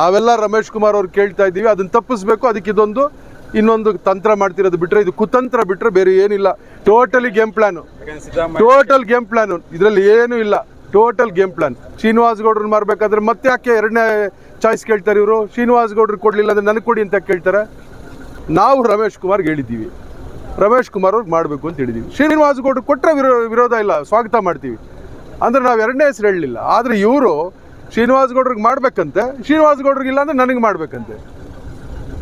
ನಾವೆಲ್ಲ ರಮೇಶ್ ಕುಮಾರ್ ಅವ್ರು ಕೇಳ್ತಾ ಇದ್ದೀವಿ ಅದನ್ನ ತಪ್ಪಿಸ್ಬೇಕು ಅದಕ್ಕೆ ಇದೊಂದು ಇನ್ನೊಂದು ತಂತ್ರ ಮಾಡ್ತಿರೋದು ಬಿಟ್ರೆ ಇದು ಕುತಂತ್ರ ಬಿಟ್ರೆ ಬೇರೆ ಏನಿಲ್ಲ. Totally game plan total game plan ಇದರಲ್ಲಿ ಏನು ಇಲ್ಲ. ಟೋಟಲ್ ಗೇಮ್ ಪ್ಲಾನ್ ಶ್ರೀನಿವಾಸ್ ಗೌಡ್ರನ್ನ ಮಾರ್ಬೇಕಾದ್ರೆ ಮತ್ತೆ ಯಾಕೆ ಎರಡನೇ ಚಾಯ್ಸ್ ಕೇಳ್ತಾರೆ ಇವರು? ಶ್ರೀನಿವಾಸ್ ಗೌಡ್ರು ಕೊಡ್ಲಿಲ್ಲ ಅಂದ್ರೆ ನನಗೆ ಕೊಡಿ ಅಂತ ಕೇಳ್ತಾರೆ? ನಾವು ರಮೇಶ್ ಕುಮಾರ್ಗೆ ಹೇಳಿದ್ದೀವಿ. ರಮೇಶ್ ಕುಮಾರ್ ಅವ್ರಿಗೆ ಮಾಡಬೇಕು ಅಂತ ಹೇಳಿದ್ದೀವಿ. ಶ್ರೀನಿವಾಸ್ ಗೌಡ್ರು ಕೊಟ್ಟರೆ ವಿರೋ ವಿರೋಧ ಇಲ್ಲ. ಸ್ವಾಗತ ಮಾಡ್ತೀವಿ. ಅಂದ್ರೆ ನಾವು ಎರಡನೇ ಹೆಸರು ಹೇಳಲಿಲ್ಲ. ಆದರೆ ಇವರು ಶ್ರೀನಿವಾಸ್ ಗೌಡ್ರಿಗೆ ಮಾಡ್ಬೇಕಂತೆ. ಶ್ರೀನಿವಾಸ್ ಗೌಡ್ರಿಗೆ ಇಲ್ಲ ಅಂದ್ರೆ ನನಗೆ ಮಾಡ್ಬೇಕಂತೆ.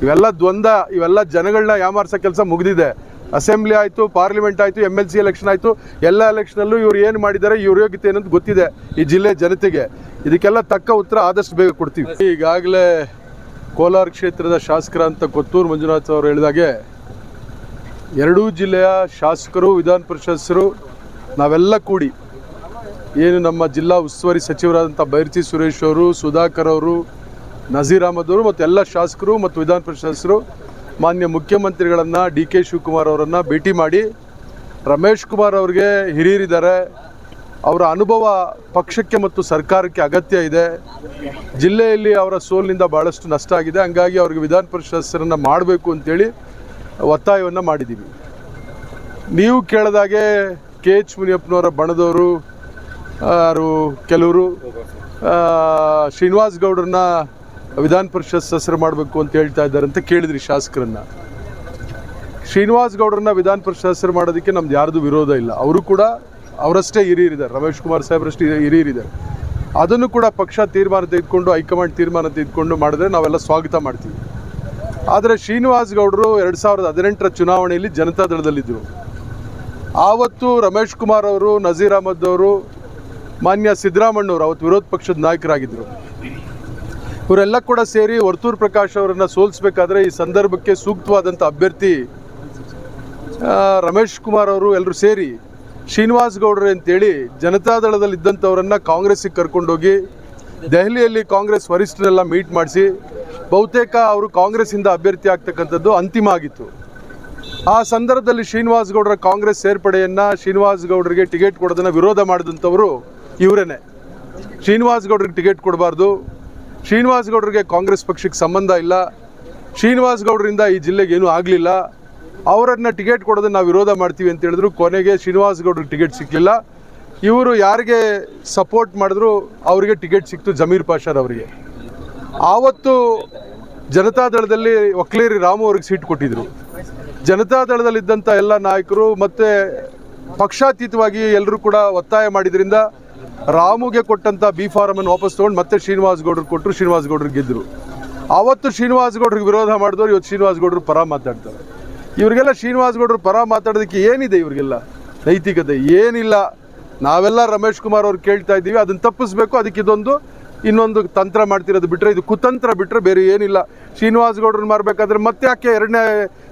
ಇವೆಲ್ಲ ದ್ವಂದ್ವ, ಇವೆಲ್ಲ ಜನಗಳನ್ನ ಯಾಮಾರ್ಸೋ ಕೆಲಸ ಮುಗಿದಿದೆ. ಅಸೆಂಬ್ಲಿ ಆಯಿತು, ಪಾರ್ಲಿಮೆಂಟ್ ಆಯಿತು ಎಂ ಎಲ್ ಸಿ ಎಲೆಕ್ಷನ್ ಆಯಿತು, ಎಲ್ಲ ಎಲೆಕ್ಷನಲ್ಲೂ ಇವ್ರು ಏನು ಮಾಡಿದ್ದಾರೆ ಇವ್ರ ಯೋಗ್ಯತೆ ಏನಂತ ಗೊತ್ತಿದೆ ಈ ಜಿಲ್ಲೆ ಜನತೆಗೆ. ಇದಕ್ಕೆಲ್ಲ ತಕ್ಕ ಉತ್ತರ ಆದಷ್ಟು ಬೇಗ ಕೊಡ್ತೀವಿ. ಈಗಾಗಲೇ ಕೋಲಾರ ಕ್ಷೇತ್ರದ ಶಾಸಕರ ಅಂತ ಕೊತ್ತೂರು ಮಂಜುನಾಥ್ ಅವರು ಹೇಳಿದಾಗೆ, ಎರಡೂ ಜಿಲ್ಲೆಯ ಶಾಸಕರು, ವಿಧಾನ ಪರಿಷತ್ಸರು, ನಾವೆಲ್ಲ ಕೂಡಿ ಏನು ನಮ್ಮ ಜಿಲ್ಲಾ ಉಸ್ತುವಾರಿ ಸಚಿವರಾದಂಥ ಬೈರ್ತಿ ಸುರೇಶ್ ಅವರು, ಸುಧಾಕರ್ ಅವರು, ನಜೀರ್ ಅಹಮದ್ ಅವರು ಮತ್ತು ಎಲ್ಲ ಶಾಸಕರು ಮತ್ತು ವಿಧಾನ ಪರಿಷತ್ಸರು ಮಾನ್ಯ ಮುಖ್ಯಮಂತ್ರಿಗಳನ್ನು ಡಿ ಕೆ ಶಿವಕುಮಾರ್ ಅವರನ್ನು ಭೇಟಿ ಮಾಡಿ ರಮೇಶ್ ಕುಮಾರ್ ಅವ್ರಿಗೆ ಹಿರಿಯರಿದ್ದಾರೆ. ಅವರ ಅನುಭವ ಪಕ್ಷಕ್ಕೆ ಮತ್ತು ಸರ್ಕಾರಕ್ಕೆ ಅಗತ್ಯ ಇದೆ. ಜಿಲ್ಲೆಯಲ್ಲಿ ಅವರ ಸೋಲಿನಿಂದ ಭಾಳಷ್ಟು ನಷ್ಟ ಆಗಿದೆ. ಹಂಗಾಗಿ ಅವ್ರಿಗೆ ವಿಧಾನ ಪರಿಷತ್ಸರನ್ನು ಮಾಡಬೇಕು ಅಂತೇಳಿ ಒತ್ತಾಯವನ್ನು ಮಾಡಿದ್ದೀವಿ. ನೀವು ಕೇಳಿದಾಗೆ ಕೆ ಎಚ್ ಮುನಿಯಪ್ಪನವರ ಬಣದವರು ಯಾರು ಕೆಲವರು ಶ್ರೀನಿವಾಸ್ ಗೌಡ್ರನ್ನ ವಿಧಾನ ಪರಿಷತ್ ಸದಸ್ಯರು ಮಾಡಬೇಕು ಅಂತ ಹೇಳ್ತಾ ಇದ್ದಾರೆ ಅಂತ ಕೇಳಿದ್ರಿ ಶಾಸಕರನ್ನ. ಶ್ರೀನಿವಾಸ್ ಗೌಡ್ರನ್ನ ವಿಧಾನ ಪರಿಷತ್ ಸದಸ್ಯರು ಮಾಡೋದಕ್ಕೆ ನಮ್ದು ಯಾರ್ದು ವಿರೋಧ ಇಲ್ಲ. ಅವರು ಕೂಡ ಅವರಷ್ಟೇ ಹಿರಿಯರಿದ್ದಾರೆ. ರಮೇಶ್ ಕುಮಾರ್ ಸಾಹೇಬ್ರಷ್ಟೇ ಹಿರಿಯರಿದ್ದಾರೆ. ಅದನ್ನು ಕೂಡ ಪಕ್ಷ ತೀರ್ಮಾನ ತೆಗೆದುಕೊಂಡು, ಹೈಕಮಾಂಡ್ ತೀರ್ಮಾನ ತೆಗೆದುಕೊಂಡು ಮಾಡಿದ್ರೆ ನಾವೆಲ್ಲ ಸ್ವಾಗತ ಮಾಡ್ತೀವಿ. ಆದರೆ ಶ್ರೀನಿವಾಸ್ ಗೌಡರು ಎರಡು ಸಾವಿರದ ಹದಿನೆಂಟರ ಚುನಾವಣೆಯಲ್ಲಿ ಜನತಾದಳದಲ್ಲಿದ್ದರು ಆವತ್ತು ರಮೇಶ್ ಕುಮಾರ್ ಅವರು, ನಜೀರ್ ಅಹಮದ್ ಅವರು ಮಾನ್ಯ ಸಿದ್ದರಾಮಣ್ಣವ್ರು ಅವತ್ತು ವಿರೋಧ ಪಕ್ಷದ ನಾಯಕರಾಗಿದ್ದರು ಇವರೆಲ್ಲ ಕೂಡ ಸೇರಿ ವರ್ತೂರ್ ಪ್ರಕಾಶ್ ಅವರನ್ನು ಸೋಲಿಸಬೇಕಾದ್ರೆ ಈ ಸಂದರ್ಭಕ್ಕೆ ಸೂಕ್ತವಾದಂಥ ಅಭ್ಯರ್ಥಿ ರಮೇಶ್ ಕುಮಾರ್ ಅವರು ಎಲ್ಲರೂ ಸೇರಿ ಶ್ರೀನಿವಾಸ್ ಗೌಡ್ರು ಅಂತೇಳಿ ಜನತಾದಳದಲ್ಲಿ ಇದ್ದಂಥವರನ್ನು ಕಾಂಗ್ರೆಸ್ಸಿಗೆ ಕರ್ಕೊಂಡೋಗಿ ದೆಹಲಿಯಲ್ಲಿ ಕಾಂಗ್ರೆಸ್ ವರಿಷ್ಠರೆಲ್ಲ ಮೀಟ್ ಮಾಡಿಸಿ ಬಹುತೇಕ ಅವರು ಕಾಂಗ್ರೆಸ್ಸಿಂದ ಅಭ್ಯರ್ಥಿ ಆಗ್ತಕ್ಕಂಥದ್ದು ಅಂತಿಮ ಆಗಿತ್ತು. ಆ ಸಂದರ್ಭದಲ್ಲಿ ಶ್ರೀನಿವಾಸ್ ಗೌಡರ ಕಾಂಗ್ರೆಸ್ ಸೇರ್ಪಡೆಯನ್ನು ಶ್ರೀನಿವಾಸ್ ಗೌಡರಿಗೆ ಟಿಕೆಟ್ ಕೊಡೋದನ್ನು ವಿರೋಧ ಮಾಡಿದಂಥವರು ಇವರೇನೆ. ಶ್ರೀನಿವಾಸ್ ಗೌಡ್ರಿಗೆ ಟಿಕೆಟ್ ಕೊಡಬಾರ್ದು. ಶ್ರೀನಿವಾಸ್ ಗೌಡ್ರಿಗೆ ಕಾಂಗ್ರೆಸ್ ಪಕ್ಷಕ್ಕೆ ಸಂಬಂಧ ಇಲ್ಲ. ಶ್ರೀನಿವಾಸ್ ಗೌಡರಿಂದ ಈ ಜಿಲ್ಲೆಗೆ ಏನೂ ಆಗಲಿಲ್ಲ. ಅವರನ್ನು ಟಿಕೆಟ್ ಕೊಡೋದನ್ನು ನಾವು ವಿರೋಧ ಮಾಡ್ತೀವಿ ಅಂತ ಹೇಳಿದ್ರು. ಕೊನೆಗೆ ಶ್ರೀನಿವಾಸ್ ಗೌಡ್ರಿಗೆ ಟಿಕೆಟ್ ಸಿಕ್ಕಲಿಲ್ಲ ಇವರು ಯಾರಿಗೆ ಸಪೋರ್ಟ್ ಮಾಡಿದ್ರು ಅವರಿಗೆ ಟಿಕೆಟ್ ಸಿಕ್ತು ಜಮೀರ್ ಪಾಷಾರ್ ಅವರಿಗೆ. ಆವತ್ತು ಜನತಾದಳದಲ್ಲಿ ಒಕ್ಲೇರಿ ರಾಮು ಅವ್ರಿಗೆ ಸೀಟ್ ಕೊಟ್ಟಿದ್ರು. ಜನತಾದಳದಲ್ಲಿದ್ದಂಥ ಎಲ್ಲ ನಾಯಕರು ಮತ್ತು ಪಕ್ಷಾತೀತವಾಗಿ ಎಲ್ಲರೂ ಕೂಡ ಒತ್ತಾಯ ಮಾಡಿದ್ರಿಂದ ರಾಮುಗೆ ಕೊಟ್ಟಂಥ ಬಿ ಫಾರಮನ್ನು ವಾಪಸ್ ತೊಗೊಂಡು ಮತ್ತೆ ಶ್ರೀನಿವಾಸ್ ಗೌಡ್ರಿಗೆ ಕೊಟ್ಟರು ಶ್ರೀನಿವಾಸ್ ಗೌಡ್ರು ಗೆದ್ದರು ಆವತ್ತು ಶ್ರೀನಿವಾಸ್ ಗೌಡ್ರಿಗೆ ವಿರೋಧ ಮಾಡಿದವರು, ಇವತ್ತು ಶ್ರೀನಿವಾಸ್ ಗೌಡ್ರು ಪರ ಮಾತಾಡ್ತಾರೆ. ಇವರಿಗೆಲ್ಲ ಶ್ರೀನಿವಾಸ್ ಗೌಡ್ರು ಪರ ಮಾತಾಡೋದಕ್ಕೆ ಏನಿದೆ ಇವರಿಗೆಲ್ಲ? ನೈತಿಕತೆ ಏನಿಲ್ಲ. ನಾವೆಲ್ಲ ರಮೇಶ್ ಕುಮಾರ್ ಅವ್ರು ಕೇಳ್ತಾ ಇದ್ದೀವಿ, ಅದನ್ನು ತಪ್ಪಿಸ್ಬೇಕು, ಅದಕ್ಕೆ ಇದೊಂದು, ಇನ್ನೊಂದು ತಂತ್ರ ಮಾಡ್ತಿರೋದು ಬಿಟ್ಟರೆ ಇದು ಕುತಂತ್ರ ಬಿಟ್ಟರೆ ಬೇರೆ ಏನಿಲ್ಲ. ಶ್ರೀನಿವಾಸ್ ಗೌಡ್ರನ್ನ ಮಾರಬೇಕಾದ್ರೆ ಮತ್ತೆ ಯಾಕೆ ಎರಡನೇ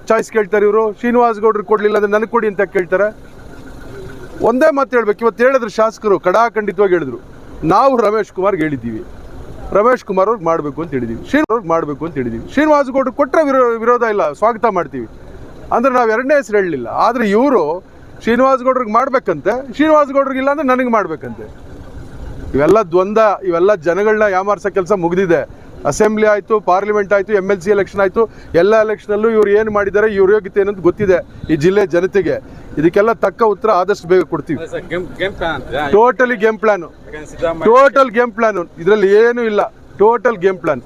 ಚಾಯ್ಸ್ ಕೇಳ್ತಾರೆ ಇವರು? ಶ್ರೀನಿವಾಸ್ ಗೌಡ್ರು ಕೊಡಲಿಲ್ಲ ಅಂದ್ರೆ ನನಗೆ ಕೊಡಿ ಅಂತ ಕೇಳ್ತಾರೆ? ಒಂದೇ ಮಾತು ಹೇಳ್ಬೇಕು. ಇವತ್ತು ಹೇಳಿದ್ರು ಶಾಸಕರು ಕಡಾಖಂಡಿತವಾಗಿ ಹೇಳಿದ್ರು. ನಾವು ರಮೇಶ್ ಕುಮಾರ್ಗೆ ಹೇಳಿದ್ದೀವಿ. ರಮೇಶ್ ಕುಮಾರ್ ಅವ್ರಿಗೆ ಮಾಡಬೇಕು ಅಂತ ಹೇಳಿದ್ದೀವಿ. ಶ್ರೀನಿವಾಸ್ ಮಾಡಬೇಕು ಅಂತ ಹೇಳಿದ್ದೀವಿ. ಶ್ರೀನಿವಾಸ್ ಗೌಡ್ರು ಕೊಟ್ಟರೆ ವಿರೋ, ವಿರೋಧ ಇಲ್ಲ. ಸ್ವಾಗತ ಮಾಡ್ತೀವಿ. ಅಂದರೆ ನಾವು ಎರಡನೇ ಹೆಸರು ಹೇಳಲಿಲ್ಲ. ಆದರೆ ಇವರು ಶ್ರೀನಿವಾಸ್ ಗೌಡ್ರಿಗೆ ಮಾಡಬೇಕಂತೆ. ಶ್ರೀನಿವಾಸ್ ಗೌಡ್ರಿಗೆ ಇಲ್ಲ ಅಂದರೆ ನನಗೆ ಮಾಡಬೇಕಂತೆ. ಇವೆಲ್ಲ ದ್ವಂದ್ವ. ಇವೆಲ್ಲ ಜನಗಳನ್ನ ಯಾಮಾರ್ಸೋ ಕೆಲಸ ಮುಗಿದಿದೆ. ಅಸೆಂಬ್ಲಿ ಆಯಿತು ಪಾರ್ಲಿಮೆಂಟ್ ಆಯಿತು ಎಂ ಎಲ್ ಸಿ ಎಲೆಕ್ಷನ್ ಆಯಿತು ಎಲ್ಲ ಎಲೆಕ್ಷನಲ್ಲೂ ಇವ್ರು ಏನು ಮಾಡಿದ್ದಾರೆ ಇವ್ರ ಯೋಗ್ಯತೆ ಏನಂತ ಗೊತ್ತಿದೆ ಈ ಜಿಲ್ಲೆ ಜನತೆಗೆ. ಇದಕ್ಕೆಲ್ಲ ತಕ್ಕ ಉತ್ತರ ಆದಷ್ಟು ಬೇಗ ಕೊಡ್ತೀವಿ. Game game plan totally game plan total game plan ಇದರಲ್ಲಿ ಏನು ಇಲ್ಲ. Total game plan